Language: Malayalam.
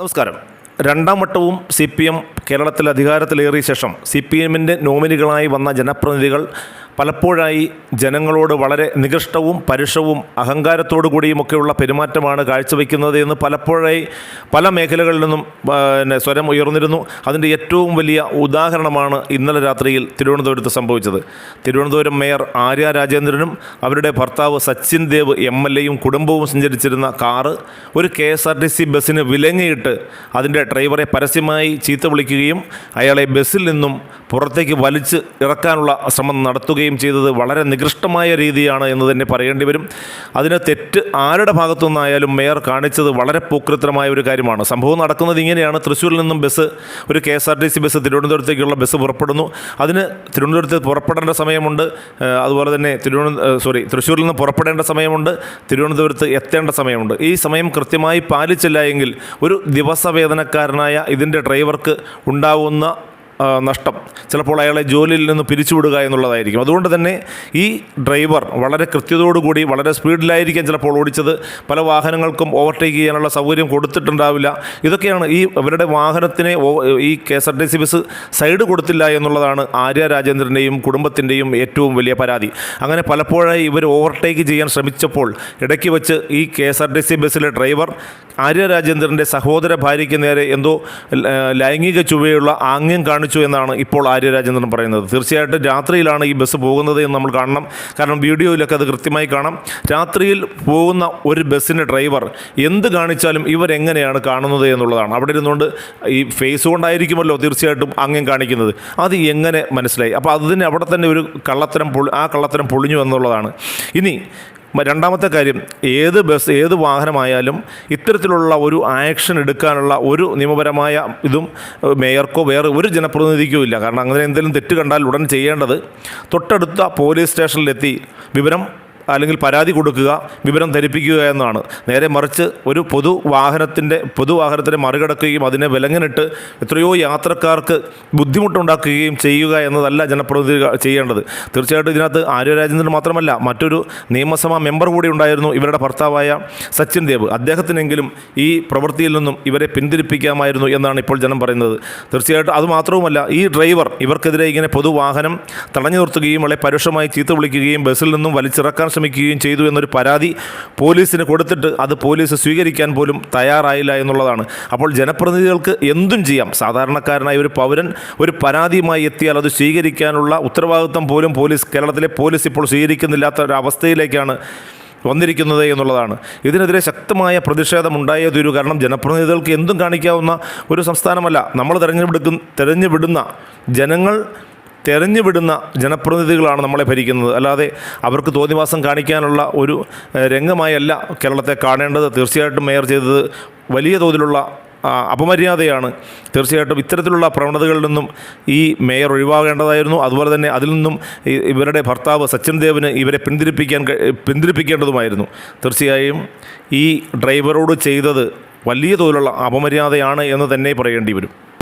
നമസ്കാരം. രണ്ടാം വട്ടവും സി പി എം കേരളത്തിൽ അധികാരത്തിലേറിയ ശേഷം സി പി എമ്മിന്റെ നോമിനികളായി വന്ന ജനപ്രതിനിധികൾ പലപ്പോഴായി ജനങ്ങളോട് വളരെ നികൃഷ്ടവും പരുഷവും അഹങ്കാരത്തോടു കൂടിയുമൊക്കെയുള്ള പെരുമാറ്റമാണ് കാഴ്ചവെക്കുന്നത് എന്ന് പലപ്പോഴായി പല മേഖലകളിൽ നിന്നും പിന്നെ സ്വരം ഉയർന്നിരുന്നു. അതിന്റെ ഏറ്റവും വലിയ ഉദാഹരണമാണ് ഇന്നലെ രാത്രിയിൽ തിരുവനന്തപുരത്ത് സംഭവിച്ചത്. തിരുവനന്തപുരം മേയർ ആര്യ രാജേന്ദ്രനും അവരുടെ ഭർത്താവ് സച്ചിൻ ദേവ് എം എൽ എയും കുടുംബവും സഞ്ചരിച്ചിരുന്ന കാറ് ഒരു K S R T C ബസ്സിന് വിലങ്ങിയിട്ട് അതിന്റെ ഡ്രൈവറെ പരസ്യമായി ചീത്ത വിളിക്കുകയും അയാളെ ബസ്സിൽ നിന്നും പുറത്തേക്ക് വലിച്ച് ഇറക്കാനുള്ള ശ്രമം നടത്തുകയും ചെയ്തത് വളരെ നികൃഷ്ടമായ രീതിയാണ് എന്ന് തന്നെ പറയേണ്ടി വരും. അതിന് തെറ്റ് ആരുടെ ഭാഗത്തു നിന്നായാലും മേയർ കാണിച്ചത് വളരെ പൂക്കൃത്രമായ ഒരു കാര്യമാണ്. സംഭവം നടക്കുന്നത് ഇങ്ങനെയാണ്. തൃശ്ശൂരിൽ നിന്നും ബസ് ഒരു K S R T C bus തിരുവനന്തപുരത്തേക്കുള്ള bus പുറപ്പെടുന്നു. അതിന് തിരുവനന്തപുരത്ത് പുറപ്പെടേണ്ട സമയമുണ്ട്. അതുപോലെ തന്നെ തിരുവനന്തപുരം സോറി തൃശ്ശൂരിൽ നിന്ന് പുറപ്പെടേണ്ട സമയമുണ്ട്. തിരുവനന്തപുരത്ത് എത്തേണ്ട സമയമുണ്ട്. ഈ സമയം കൃത്യമായി പാലിച്ചില്ല എങ്കിൽ ഒരു ദിവസവേതനക്കാരനായ ഇതിന്റെ ഡ്രൈവർക്ക് ഉണ്ടാവുന്ന നഷ്ടം. ചിലപ്പോൾ അയാളെ ജോലിയിൽ നിന്ന് പിരിച്ചുവിടുക എന്നുള്ളതായിരിക്കും. അതുകൊണ്ട് തന്നെ ഈ ഡ്രൈവർ വളരെ കൃത്യതയോടുകൂടി വളരെ സ്പീഡിലായിരിക്കും ചിലപ്പോൾ ഓടിച്ചത്. പല വാഹനങ്ങൾക്കും ഓവർടേക്ക് ചെയ്യാനുള്ള സൗകര്യം കൊടുത്തിട്ടുണ്ടാവില്ല. ഇതൊക്കെയാണ് ഈ അവരുടെ വാഹനത്തിനെ ഈ K S R T C bus side കൊടുത്തില്ല എന്നുള്ളതാണ് ആര്യ രാജേന്ദ്രന്റെയും കുടുംബത്തിന്റെയും ഏറ്റവും വലിയ പരാതി. അങ്ങനെ പലപ്പോഴായി ഇവർ ഓവർടേക്ക് ചെയ്യാൻ ശ്രമിച്ചപ്പോൾ ഇടയ്ക്ക് വെച്ച് ഈ K S R T C ബസ്സിലെ ഡ്രൈവർ ആര്യ രാജേന്ദ്രന്റെ സഹോദര ഭാര്യയ്ക്ക് നേരെ എന്തോ ലൈംഗിക ചുവയുള്ള ആംഗ്യം കാണിച്ചു എന്നാണ് ഇപ്പോൾ ആര്യ രാജേന്ദ്രൻ പറയുന്നത്. തീർച്ചയായിട്ടും രാത്രിയിലാണ് ഈ ബസ് പോകുന്നത് എന്ന് നമ്മൾ കാണണം. കാരണം വീഡിയോയിലൊക്കെ അത് കൃത്യമായി കാണാം. രാത്രിയിൽ പോകുന്ന ഒരു ബസ്സിന്റെ ഡ്രൈവർ എന്ത് കാണിച്ചാലും ഇവരെങ്ങനെയാണ് കാണുന്നത് എന്നുള്ളതാണ്. അവിടെ ഇരുന്നുകൊണ്ട് ഈ ഫേസ് കൊണ്ടായിരിക്കുമല്ലോ തീർച്ചയായിട്ടും അങ്ങനെ കാണിക്കുന്നത്. അത് എങ്ങനെ മനസ്സിലായി? അപ്പോൾ അതിന് അവിടെ തന്നെ ഒരു കള്ളത്തരം പൊളി ആ കള്ളത്തരം പൊളിഞ്ഞു എന്നുള്ളതാണ്. ഇനി രണ്ടാമത്തെ കാര്യം ഏത് ബസ് ഏത് വാഹനമായാലും ഇത്തരത്തിലുള്ള ഒരു ആക്ഷൻ എടുക്കാനുള്ള ഒരു നിയമപരമായ ഇതും മേയർക്കോ വേറെ ഒരു ജനപ്രതിനിധിക്കോ ഇല്ല. കാരണം അങ്ങനെ എന്തെങ്കിലും തെറ്റ് കണ്ടാൽ ഉടൻ ചെയ്യേണ്ടത് തൊട്ടടുത്ത പോലീസ് സ്റ്റേഷനിലെത്തി വിവരം അല്ലെങ്കിൽ പരാതി കൊടുക്കുക വിവരം ധരിപ്പിക്കുക എന്നാണ്. നേരെ മറിച്ച് ഒരു പൊതു വാഹനത്തിന്റെ പൊതുവാഹനത്തിനെ മറികടക്കുകയും അതിനെ വിലങ്ങനിട്ട് എത്രയോ യാത്രക്കാർക്ക് ബുദ്ധിമുട്ടുണ്ടാക്കുകയും ചെയ്യുക എന്നതല്ല ജനപ്രതിനിധി ചെയ്യേണ്ടത്. തീർച്ചയായിട്ടും ഇതിനകത്ത് ആര്യരാജേന്ദ്രൻ മാത്രമല്ല മറ്റൊരു നിയമസഭാ മെമ്പർ കൂടി ഉണ്ടായിരുന്നു ഇവരുടെ ഭർത്താവായ സച്ചിൻ ദേവ്. അദ്ദേഹത്തിനെങ്കിലും ഈ പ്രവൃത്തിയിൽ നിന്നും ഇവരെ പിന്തിരിപ്പിക്കാമായിരുന്നു എന്നാണ് ഇപ്പോൾ ജനം പറയുന്നത്. തീർച്ചയായിട്ടും അതുമാത്രവുമല്ല ഈ ഡ്രൈവർ ഇവർക്കെതിരെ ഇങ്ങനെ പൊതുവാഹനം തടഞ്ഞു നിർത്തുകയും വളരെ പരുഷമായി ചീത്ത വിളിക്കുകയും ബസ്സിൽ നിന്നും വലിച്ചിറക്കാൻ ശ്രമിക്കുകയും ചെയ്തു എന്നൊരു പരാതി പോലീസിന് കൊടുത്തിട്ട് അത് പോലീസ് സ്വീകരിക്കാൻ പോലും തയ്യാറായില്ല എന്നുള്ളതാണ്. അപ്പോൾ ജനപ്രതിനിധികൾക്ക് എന്തും ചെയ്യാം. സാധാരണക്കാരനായ ഒരു പൗരൻ ഒരു പരാതിയുമായി എത്തിയാൽ അത് സ്വീകരിക്കാനുള്ള ഉത്തരവാദിത്വം പോലും പോലീസ് കേരളത്തിലെ പോലീസ് ഇപ്പോൾ സ്വീകരിക്കുന്നില്ലാത്ത ഒരു അവസ്ഥയിലേക്കാണ് വന്നിരിക്കുന്നത് എന്നുള്ളതാണ്. ഇതിനെതിരെ ശക്തമായ പ്രതിഷേധം ഉണ്ടായേ കാരണം ജനപ്രതിനിധികൾക്ക് എന്തും കാണിക്കാവുന്ന ഒരു സംസ്ഥാനമല്ല. നമ്മൾ തിരഞ്ഞെടുക്കുന്ന തിരഞ്ഞുവിടുന്ന ജനങ്ങൾ തെരഞ്ഞുവിടുന്ന ജനപ്രതിനിധികളാണ് നമ്മളെ ഭരിക്കുന്നത്. അല്ലാതെ അവർക്ക് തോന്നിവാസം കാണിക്കാനുള്ള ഒരു രംഗമായല്ല കേരളത്തെ കാണേണ്ടത്. തീർച്ചയായിട്ടും മേയർ ചെയ്തത് വലിയ തോതിലുള്ള അപമര്യാദയാണ്. തീർച്ചയായിട്ടും ഇത്തരത്തിലുള്ള പ്രവണതകളിൽ നിന്നും ഈ മേയർ ഒഴിവാകേണ്ടതായിരുന്നു. അതുപോലെ തന്നെ അതിൽ നിന്നും ഇവരുടെ ഭർത്താവ് സച്ചിൻ ദേവിന് ഇവരെ പിന്തിരിപ്പിക്കാൻ പിന്തിരിപ്പിക്കേണ്ടതുമായിരുന്നു. തീർച്ചയായും ഈ ഡ്രൈവറോട് ചെയ്തത് വലിയ തോതിലുള്ള അപമര്യാദയാണ് എന്ന് തന്നെ പറയേണ്ടി വരും.